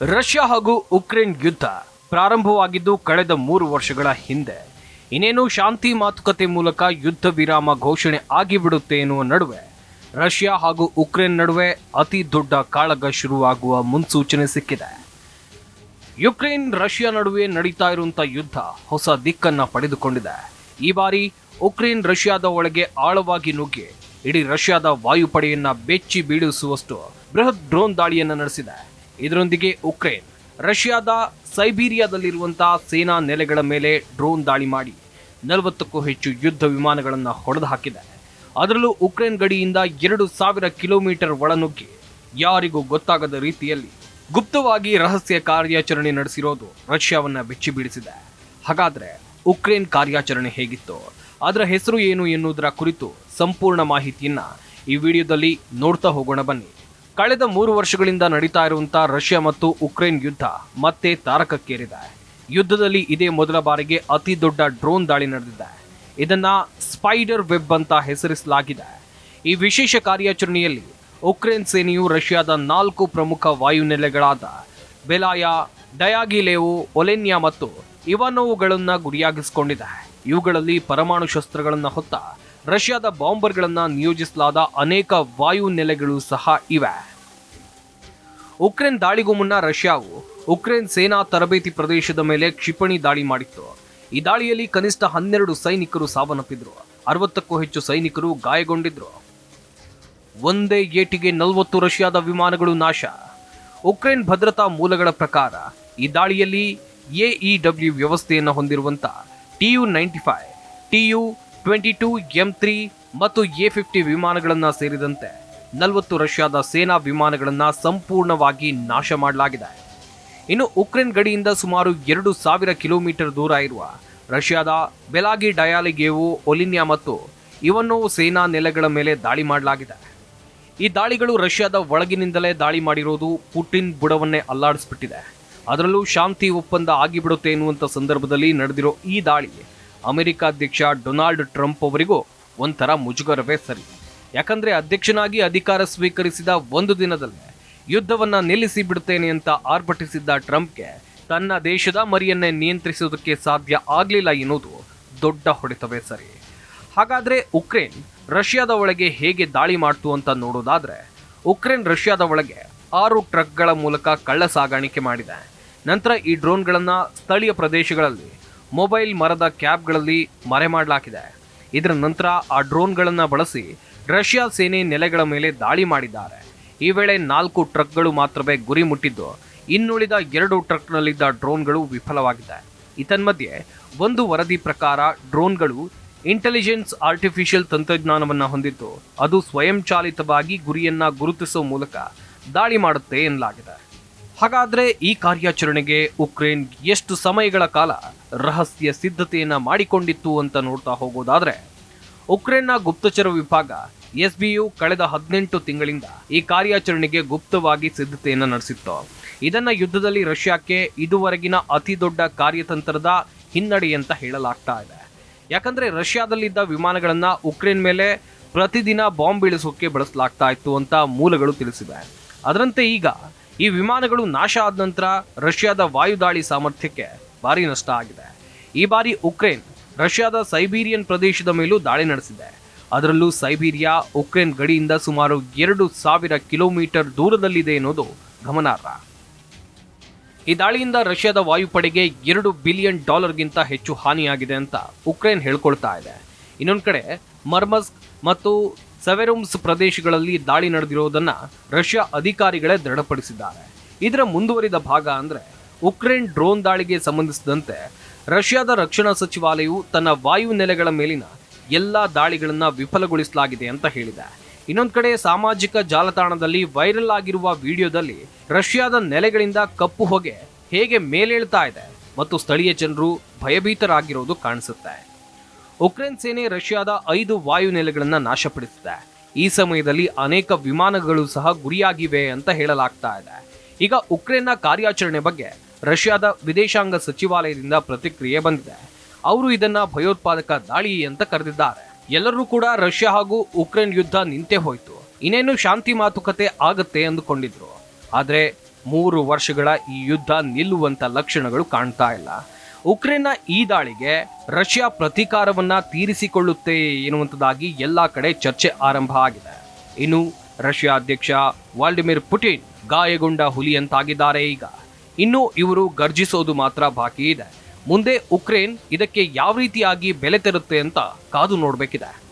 Russia ಹಾಗೂ Ukraine ಯುದ್ಧ ಪ್ರಾರಂಭವಾಗಿದ್ದು ಕಳೆದ ಮೂರು ವರ್ಷಗಳ ಹಿಂದೆ. ಇನ್ನೇನು ಶಾಂತಿ ಮಾತುಕತೆ ಮೂಲಕ ಯುದ್ಧ ವಿರಾಮ ಘೋಷಣೆ ಆಗಿಬಿಡುತ್ತೆ ಎನ್ನುವ ನಡುವೆ ರಷ್ಯಾ ಹಾಗೂ ಉಕ್ರೇನ್ ನಡುವೆ ಅತಿ ದೊಡ್ಡ ಕಾಳಗ ಶುರುವಾಗುವ ಮುನ್ಸೂಚನೆ ಸಿಕ್ಕಿದೆ. ಯುಕ್ರೇನ್ ರಷ್ಯಾ ನಡುವೆ ನಡೀತಾ ಇರುವಂತಹ ಯುದ್ಧ ಹೊಸ ದಿಕ್ಕನ್ನ ಪಡೆದುಕೊಂಡಿದೆ. ಈ ಬಾರಿ ಉಕ್ರೇನ್ ರಷ್ಯಾದ ಒಳಗೆ ಆಳವಾಗಿ ನುಗ್ಗಿ ಇಡೀ ರಷ್ಯಾದ ವಾಯುಪಡೆಯನ್ನ ಬೆಚ್ಚಿ ಬೀಳಿಸುವಷ್ಟು ಬೃಹತ್ ಡ್ರೋನ್ ದಾಳಿಯನ್ನ ನಡೆಸಿದೆ. ಇದರೊಂದಿಗೆ ಉಕ್ರೇನ್, ರಷ್ಯಾದ ಸೈಬೀರಿಯಾದಲ್ಲಿರುವಂತಹ ಸೇನಾ ನೆಲೆಗಳ ಮೇಲೆ ಡ್ರೋನ್ ದಾಳಿ ಮಾಡಿ ನಲವತ್ತಕ್ಕೂ ಹೆಚ್ಚು ಯುದ್ಧ ವಿಮಾನಗಳನ್ನು ಹೊಡೆದು ಹಾಕಿದೆ. ಅದರಲ್ಲೂ ಉಕ್ರೇನ್ ಗಡಿಯಿಂದ ಎರಡು ಸಾವಿರ ಕಿಲೋಮೀಟರ್ ಒಳನುಗ್ಗಿ ಯಾರಿಗೂ ಗೊತ್ತಾಗದ ರೀತಿಯಲ್ಲಿ ಗುಪ್ತವಾಗಿ ರಹಸ್ಯ ಕಾರ್ಯಾಚರಣೆ ನಡೆಸಿರೋದು ರಷ್ಯಾವನ್ನು ಬೆಚ್ಚಿ ಬೀಳಿಸಿದೆ ಹಾಗಾದರೆ ಉಕ್ರೇನ್ ಕಾರ್ಯಾಚರಣೆ ಹೇಗಿತ್ತು? ಅದರ ಹೆಸರು ಏನು ಎನ್ನುವುದರ ಕುರಿತು ಸಂಪೂರ್ಣ ಮಾಹಿತಿಯನ್ನು ಈ ವಿಡಿಯೋದಲ್ಲಿ ನೋಡ್ತಾ ಹೋಗೋಣ ಬನ್ನಿ. ಕಳೆದ ಮೂರು ವರ್ಷಗಳಿಂದ ನಡೀತಾ ಇರುವಂತಹ ರಷ್ಯಾ ಮತ್ತು ಉಕ್ರೇನ್ ಯುದ್ಧ ಮತ್ತೆ ತಾರಕಕ್ಕೇರಿದೆ. ಯುದ್ಧದಲ್ಲಿ ಇದೇ ಮೊದಲ ಬಾರಿಗೆ ಅತಿ ದೊಡ್ಡ ಡ್ರೋನ್ ದಾಳಿ ನಡೆದಿದೆ. ಇದನ್ನ ಸ್ಪೈಡರ್ ವೆಬ್ ಅಂತ ಹೆಸರಿಸಲಾಗಿದೆ. ಈ ವಿಶೇಷ ಕಾರ್ಯಾಚರಣೆಯಲ್ಲಿ ಉಕ್ರೇನ್ ಸೇನೆಯು ರಷ್ಯಾದ ನಾಲ್ಕು ಪ್ರಮುಖ ವಾಯುನೆಲೆಗಳಾದ ಬೆಲಾಯ, ಡಯಾಗಿಲೇವು, ಒಲೆನ್ಯಾ ಮತ್ತು ಇವಾನೋವುಗಳನ್ನು ಗುರಿಯಾಗಿಸಿಕೊಂಡಿದೆ. ಇವುಗಳಲ್ಲಿ ಪರಮಾಣು ಶಸ್ತ್ರಗಳನ್ನು ಹೊತ್ತ ರಷ್ಯಾದ ಬಾಂಬರ್ಗಳನ್ನು ನಿಯೋಜಿಸಲಾದ ಅನೇಕ ವಾಯು ನೆಲೆಗಳು ಸಹ ಇವೆ. ಉಕ್ರೇನ್ ದಾಳಿಗೂ ಮುನ್ನ ರಷ್ಯಾವು ಉಕ್ರೇನ್ ಸೇನಾ ತರಬೇತಿ ಪ್ರದೇಶದ ಮೇಲೆ ಕ್ಷಿಪಣಿ ದಾಳಿ ಮಾಡಿತ್ತು. ಈ ದಾಳಿಯಲ್ಲಿ ಕನಿಷ್ಠ ಹನ್ನೆರಡು ಸೈನಿಕರು ಸಾವನ್ನಪ್ಪಿದ್ರು. ಅರವತ್ತಕ್ಕೂ ಹೆಚ್ಚು ಸೈನಿಕರು ಗಾಯಗೊಂಡಿದ್ರು. ಒಂದೇ ಏಟಿಗೆ ನಲವತ್ತು ರಷ್ಯಾದ ವಿಮಾನಗಳು ನಾಶ. ಉಕ್ರೇನ್ ಭದ್ರತಾ ಮೂಲಗಳ ಪ್ರಕಾರ ಈ ದಾಳಿಯಲ್ಲಿ ಎಇಡಬ್ಲ್ಯೂ ವ್ಯವಸ್ಥೆಯನ್ನು ಹೊಂದಿರುವಂತ TU ninety five TU twenty two M three ಮತ್ತು ಎ ಫಿಫ್ಟಿ ವಿಮಾನಗಳನ್ನು ಸೇರಿದಂತೆ ನಲವತ್ತು ರಷ್ಯಾದ ಸೇನಾ ವಿಮಾನಗಳನ್ನು ಸಂಪೂರ್ಣವಾಗಿ ನಾಶ ಮಾಡಲಾಗಿದೆ. ಇನ್ನು ಉಕ್ರೇನ್ ಗಡಿಯಿಂದ ಸುಮಾರು ಎರಡು ಸಾವಿರ ಕಿಲೋಮೀಟರ್ ದೂರ ಇರುವ ರಷ್ಯಾದ ಬೆಲಾಗಿ ಡಯಾಲಿಗೇವು, ಒಲಿನ್ಯಾ ಮತ್ತು ಇವನ್ನು ಸೇನಾ ನೆಲೆಗಳ ಮೇಲೆ ದಾಳಿ ಮಾಡಲಾಗಿದೆ. ಈ ದಾಳಿಗಳು ರಷ್ಯಾದ ಒಳಗಿನಿಂದಲೇ ದಾಳಿ ಮಾಡಿರೋದು ಪುಟಿನ್ ಬುಡವನ್ನೇ ಅಲ್ಲಾಡಿಸ್ಬಿಟ್ಟಿದೆ. ಅದರಲ್ಲೂ ಶಾಂತಿ ಒಪ್ಪಂದ ಆಗಿಬಿಡುತ್ತೆ ಎನ್ನುವಂಥ ಸಂದರ್ಭದಲ್ಲಿ ನಡೆದಿರೋ ಈ ದಾಳಿ ಅಮೆರಿಕ ಅಧ್ಯಕ್ಷ ಡೊನಾಲ್ಡ್ ಟ್ರಂಪ್ ಅವರಿಗೂ ಒಂಥರ ಮುಜುಗರವೇ ಸರಿ. ಯಾಕಂದ್ರೆ ಅಧ್ಯಕ್ಷನಾಗಿ ಅಧಿಕಾರ ಸ್ವೀಕರಿಸಿದ ಒಂದು ದಿನದಲ್ಲೇ ಯುದ್ಧವನ್ನ ನಿಲ್ಲಿಸಿ ಬಿಡುತ್ತೇನೆ ಅಂತ ಆರ್ಭಟಿಸಿದ್ದ ಟ್ರಂಪ್ಗೆ ತನ್ನ ದೇಶದ ಮರಿಯನ್ನೇ ನಿಯಂತ್ರಿಸುವುದಕ್ಕೆ ಸಾಧ್ಯ ಆಗಲಿಲ್ಲ ಎನ್ನುವುದು ದೊಡ್ಡ ಹೊಡೆತವೇ ಸರಿ. ಹಾಗಾದ್ರೆ ಉಕ್ರೇನ್ ರಷ್ಯಾದ ಒಳಗೆ ಹೇಗೆ ದಾಳಿ ಮಾಡ್ತು ಅಂತ ನೋಡೋದಾದ್ರೆ, ಉಕ್ರೇನ್ ರಷ್ಯಾದ ಒಳಗೆ ಆರು ಟ್ರಕ್ಗಳ ಮೂಲಕ ಕಳ್ಳ ಸಾಗಾಣಿಕೆ ಮಾಡಿದೆ. ನಂತರ ಈ ಡ್ರೋನ್ಗಳನ್ನು ಸ್ಥಳೀಯ ಪ್ರದೇಶಗಳಲ್ಲಿ ಮೊಬೈಲ್ ಮರದ ಕ್ಯಾಬ್ಗಳಲ್ಲಿ ಮರೆ ಮಾಡಲಾಗಿದೆ ಇದರ ನಂತರ ಆ ಡ್ರೋನ್ಗಳನ್ನು ಬಳಸಿ ರಷ್ಯಾ ಸೇನೆ ನೆಲೆಗಳ ಮೇಲೆ ದಾಳಿ ಮಾಡಿದ್ದಾರೆ. ಈ ವೇಳೆ ನಾಲ್ಕು ಟ್ರಕ್ಗಳು ಮಾತ್ರವೇ ಗುರಿ ಮುಟ್ಟಿದ್ದು. ಇನ್ನುಳಿದ ಎರಡು ಟ್ರಕ್ನಲ್ಲಿದ್ದ ಡ್ರೋನ್ಗಳು ವಿಫಲವಾಗಿದೆ ಇತನ್ಮಧ್ಯೆ ಒಂದು ವರದಿ ಪ್ರಕಾರ ಡ್ರೋನ್ಗಳು ಇಂಟೆಲಿಜೆನ್ಸ್ ಆರ್ಟಿಫಿಷಿಯಲ್ ತಂತ್ರಜ್ಞಾನವನ್ನು ಹೊಂದಿದ್ದು, ಅದು ಸ್ವಯಂಚಾಲಿತವಾಗಿ ಗುರಿಯನ್ನ ಗುರುತಿಸುವ ಮೂಲಕ ದಾಳಿ ಮಾಡುತ್ತೆ ಎನ್ನಲಾಗಿದೆ. ಹಾಗಾದ್ರೆ ಈ ಕಾರ್ಯಾಚರಣೆಗೆ ಉಕ್ರೇನ್ ಎಷ್ಟು ಸಮಯಗಳ ಕಾಲ ರಹಸ್ಯ ಸಿದ್ಧತೆಯನ್ನ ಮಾಡಿಕೊಂಡಿತ್ತು ಅಂತ ನೋಡ್ತಾ ಹೋಗೋದಾದ್ರೆ, ಉಕ್ರೇನ್ನ ಗುಪ್ತಚರ ವಿಭಾಗ ಎಸ್ಬಿಯು ಕಳೆದ ಹದಿನೆಂಟು ತಿಂಗಳಿಂದ ಈ ಕಾರ್ಯಾಚರಣೆಗೆ ಗುಪ್ತವಾಗಿ ಸಿದ್ಧತೆಯನ್ನು ನಡೆಸಿತ್ತು. ಇದನ್ನ ಯುದ್ಧದಲ್ಲಿ ರಷ್ಯಾಕ್ಕೆ ಇದುವರೆಗಿನ ಅತಿ ದೊಡ್ಡ ಕಾರ್ಯತಂತ್ರದ ಹಿನ್ನಡೆ ಅಂತ ಹೇಳಲಾಗ್ತಾ ಇದೆ. ಯಾಕಂದ್ರೆ ರಷ್ಯಾದಲ್ಲಿದ್ದ ವಿಮಾನಗಳನ್ನ ಉಕ್ರೇನ್ ಮೇಲೆ ಪ್ರತಿದಿನ ಬಾಂಬ್ ಬೀಳಿಸೋಕೆ ಬಳಸಲಾಗ್ತಾ ಇತ್ತು ಅಂತ ಮೂಲಗಳು ತಿಳಿಸಿವೆ. ಅದರಂತೆ ಈಗ ಈ ವಿಮಾನಗಳು ನಾಶ ಆದ ನಂತರ ರಷ್ಯಾದ ವಾಯುದಾಳಿ ಸಾಮರ್ಥ್ಯಕ್ಕೆ ಭಾರಿ ನಷ್ಟ ಆಗಿದೆ. ಈ ಬಾರಿ ಉಕ್ರೇನ್ ರಷ್ಯಾದ ಸೈಬೀರಿಯನ್ ಪ್ರದೇಶದ ಮೇಲೂ ದಾಳಿ ನಡೆಸಿದೆ. ಅದರಲ್ಲೂ ಸೈಬೀರಿಯಾ ಉಕ್ರೇನ್ ಗಡಿಯಿಂದ ಸುಮಾರು ಎರಡು ಸಾವಿರ ಕಿಲೋಮೀಟರ್ ದೂರದಲ್ಲಿದೆ ಎನ್ನುವುದು ಗಮನಾರ್ಹ. ಈ ದಾಳಿಯಿಂದ ರಷ್ಯಾದ ವಾಯುಪಡೆಗೆ ಎರಡು ಬಿಲಿಯನ್ ಡಾಲರ್ಗಿಂತ ಹೆಚ್ಚು ಹಾನಿಯಾಗಿದೆ ಅಂತ ಉಕ್ರೇನ್ ಹೇಳ್ಕೊಳ್ತಾ ಇದೆ. ಇನ್ನೊಂದು ಕಡೆ ಮರ್ಮಸ್ಕ್ ಮತ್ತು ಸೆವೆರುಮ್ಸ್ ಪ್ರದೇಶಗಳಲ್ಲಿ ದಾಳಿ ನಡೆದಿರೋದನ್ನ ರಷ್ಯಾ ಅಧಿಕಾರಿಗಳೇ ದೃಢಪಡಿಸಿದ್ದಾರೆ. ಇದರ ಮುಂದುವರಿದ ಭಾಗ ಅಂದ್ರೆ ಉಕ್ರೇನ್ ಡ್ರೋನ್ ದಾಳಿಗೆ ಸಂಬಂಧಿಸಿದಂತೆ ರಷ್ಯಾದ ರಕ್ಷಣಾ ಸಚಿವಾಲಯವು ತನ್ನ ವಾಯು ನೆಲೆಗಳ ಮೇಲಿನ ಎಲ್ಲ ದಾಳಿಗಳನ್ನು ವಿಫಲಗೊಳಿಸಲಾಗಿದೆ ಅಂತ ಹೇಳಿದೆ. ಇನ್ನೊಂದು ಕಡೆ ಸಾಮಾಜಿಕ ಜಾಲತಾಣದಲ್ಲಿ ವೈರಲ್ ಆಗಿರುವ ವಿಡಿಯೋದಲ್ಲಿ ರಷ್ಯಾದ ನೆಲೆಗಳಿಂದ ಕಪ್ಪು ಹೊಗೆ ಹೇಗೆ ಮೇಲೇಳ್ತಾ ಇದೆ ಮತ್ತು ಸ್ಥಳೀಯ ಜನರು ಭಯಭೀತರಾಗಿರೋದು ಕಾಣಿಸುತ್ತೆ. ಉಕ್ರೇನ್ ಸೇನೆ ರಷ್ಯಾದ ಐದು ವಾಯು ನೆಲೆಗಳನ್ನ ನಾಶಪಡಿಸಿದೆ ಈ ಸಮಯದಲ್ಲಿ ಅನೇಕ ವಿಮಾನಗಳು ಸಹ ಗುರಿಯಾಗಿವೆ ಅಂತ ಹೇಳಲಾಗ್ತಾ ಇದೆ. ಈಗ ಉಕ್ರೇನ್ನ ಕಾರ್ಯಾಚರಣೆ ಬಗ್ಗೆ ರಷ್ಯಾದ ವಿದೇಶಾಂಗ ಸಚಿವಾಲಯದಿಂದ ಪ್ರತಿಕ್ರಿಯೆ ಬಂದಿದೆ. ಅವರು ಇದನ್ನ ಭಯೋತ್ಪಾದಕ ದಾಳಿ ಅಂತ ಕರೆದಿದ್ದಾರೆ. ಎಲ್ಲರೂ ಕೂಡ ರಷ್ಯಾ ಹಾಗೂ ಉಕ್ರೇನ್ ಯುದ್ಧ ನಿಂತೇ ಹೋಯಿತು. ಇನ್ನೇನು ಶಾಂತಿ ಮಾತುಕತೆ ಆಗತ್ತೆ ಅಂದುಕೊಂಡಿದ್ರು. ಆದರೆ ಮೂರು ವರ್ಷಗಳ ಈ ಯುದ್ಧ ನಿಲ್ಲುವಂತ ಲಕ್ಷಣಗಳು ಕಾಣ್ತಾ ಇಲ್ಲ. ಉಕ್ರೇನ್ನ ಈ ದಾಳಿಗೆ ರಷ್ಯಾ ಪ್ರತೀಕಾರವನ್ನ ತೀರಿಸಿಕೊಳ್ಳುತ್ತೆ ಎನ್ನುವಂಥದ್ದಾಗಿ ಎಲ್ಲ ಕಡೆ ಚರ್ಚೆ ಆರಂಭ ಆಗಿದೆ. ಇನ್ನು ರಷ್ಯಾ ಅಧ್ಯಕ್ಷ ವಾಲ್ಡಿಮಿರ್ ಪುಟಿನ್ ಗಾಯಗೊಂಡ ಹುಲಿಯಂತಾಗಿದ್ದಾರೆ ಈಗ. ಇನ್ನು ಇವರು ಗರ್ಜಿಸೋದು ಮಾತ್ರ ಬಾಕಿ ಇದೆ. ಮುಂದೆ ಉಕ್ರೇನ್ ಇದಕ್ಕೆ ಯಾವ ರೀತಿಯಾಗಿ ಬೆಲೆ ತೆರುತ್ತೆ ಅಂತ ಕಾದು ನೋಡಬೇಕಿದೆ.